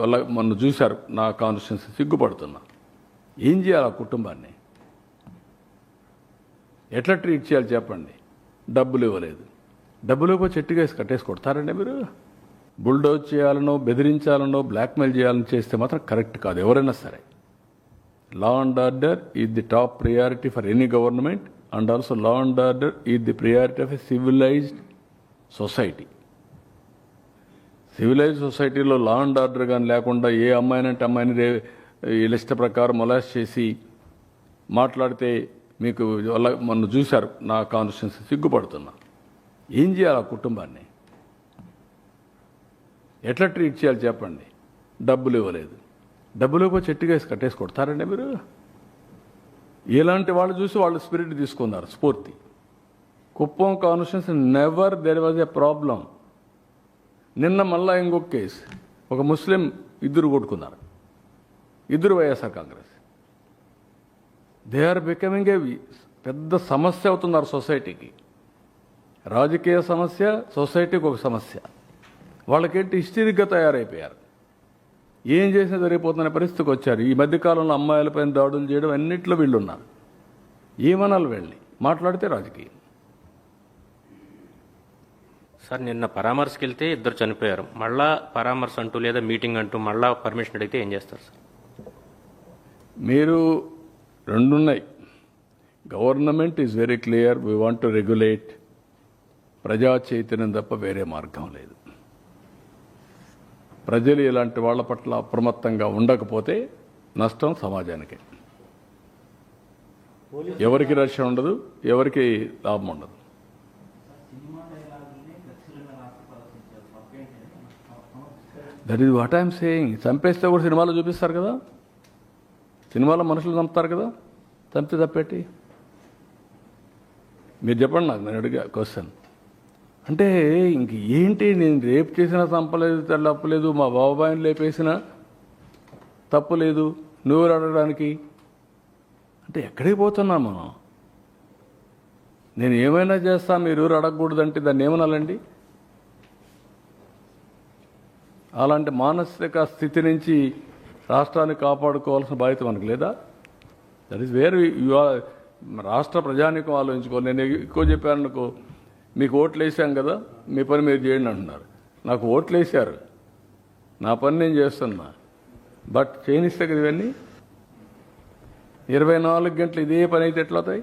వల్ల మొన్న చూశారు నా కాన్స్టిట్యున్సీ సిగ్గుపడుతున్నా. ఏం చేయాలి ఆ కుటుంబాన్ని? ఎట్లా ట్రీట్ చేయాలి చెప్పండి? డబ్బులు ఇవ్వలేదు. డబ్బులు ఇవ్వకపోతే చెట్టుగా వేసి కట్టేసి కొడతారండి మీరు? బుల్డోజ్ చేయాలనో బెదిరించాలనో బ్లాక్మెయిల్ చేయాలని చేస్తే మాత్రం కరెక్ట్ కాదు ఎవరైనా సరే. Law and order is the top priority for any government and also law and order is the priority of a civilized society civilize సొసైటీలో లా అండ్ ఆర్డర్ కానీ లేకుండా ఏ అమ్మాయినంటే అమ్మాయిని రే వీళ్ళ ఇష్ట ప్రకారం మొలాస్ చేసి మాట్లాడితే మీకు వల్ల మొన్న చూశారు నా కాన్స్టిట్యున్సీ సిగ్గుపడుతున్నా. ఏం చేయాలి ఆ కుటుంబాన్ని? ఎట్లా ట్రీట్ చేయాలి చెప్పండి? డబ్బులు ఇవ్వలేదు. డబ్బులు ఇవ్వ చెట్టుగా వేసి కట్టేసి కొడతారండి మీరు? ఇలాంటి వాళ్ళు చూసి వాళ్ళు స్పిరిట్ తీసుకున్నారు స్ఫూర్తి. Kuppam constituency never there was a problem నిన్న మళ్ళా ఇంకొక కేసు. ఒక ముస్లిం ఇద్దరు కొట్టుకున్నారు. ఇద్దరు YSR Congress. They are becoming a పెద్ద సమస్య అవుతున్నారు సొసైటీకి. రాజకీయ సమస్య సొసైటీకి ఒక సమస్య. వాళ్ళకేంటి హిస్టరిక్గా తయారైపోయారు. ఏం చేసినా జరిగిపోతున్న పరిస్థితికి వచ్చారు. ఈ మధ్యకాలంలో అమ్మాయిలపైన దాడులు చేయడం అన్నింటిలో వీళ్ళున్నారు. ఏమనాలి వెళ్ళి మాట్లాడితే రాజకీయం. సార్ నిన్న పరామర్శకి వెళ్తే ఇద్దరు చనిపోయారు. మళ్ళా పరామర్శ అంటూ లేదా మీటింగ్ అంటూ మళ్ళా పర్మిషన్ అడిగితే ఏం చేస్తారు సార్? మీరు రెండున్నాయి. Government is very clear we want to regulate ప్రజా చైతన్యం తప్ప వేరే మార్గం లేదు. ప్రజలు ఇలాంటి వాళ్ళ పట్ల అప్రమత్తంగా ఉండకపోతే నష్టం సమాజానికి. ఎవరికి రక్షణ ఉండదు ఎవరికి లాభం ఉండదు. That is what I'm saying చంపేస్తే కూడా సినిమాలో చూపిస్తారు కదా? సినిమాలో మనుషులు చంపుతారు కదా? చంపితే తప్పేటి? మీరు చెప్పండి నాకు నేను అడిగా క్వశ్చన్ అంటే ఇంక ఏంటి నేను రేపు చేసినా చంపలేదు తప్పలేదు మా బాబాయిని లేపేసినా తప్పలేదు నువ్వు అడగడానికి? అంటే ఎక్కడికి పోతున్నాం మనం? నేను ఏమైనా చేస్తా మీరు ఎవరు అడగకూడదంటే దాన్ని ఏమనాలండి? అలాంటి మానసిక స్థితి నుంచి రాష్ట్రాన్ని కాపాడుకోవాల్సిన బాధ్యత మనకు లేదా? That is where you are రాష్ట్ర ప్రజానికం ఆలోచించుకోవాలి. నేను ఎక్కువ చెప్పాను అనుకో మీకు ఓట్లు వేసాం కదా మీ పని మీరు చేయండి అంటున్నారు. నాకు ఓట్లు వేశారు నా పని నేను చేస్తున్నా. బట్ చేయనిస్తే కదా ఇవన్నీ? ఇరవై నాలుగు గంటలు ఇదే పని అయితే ఎట్లవుతాయి?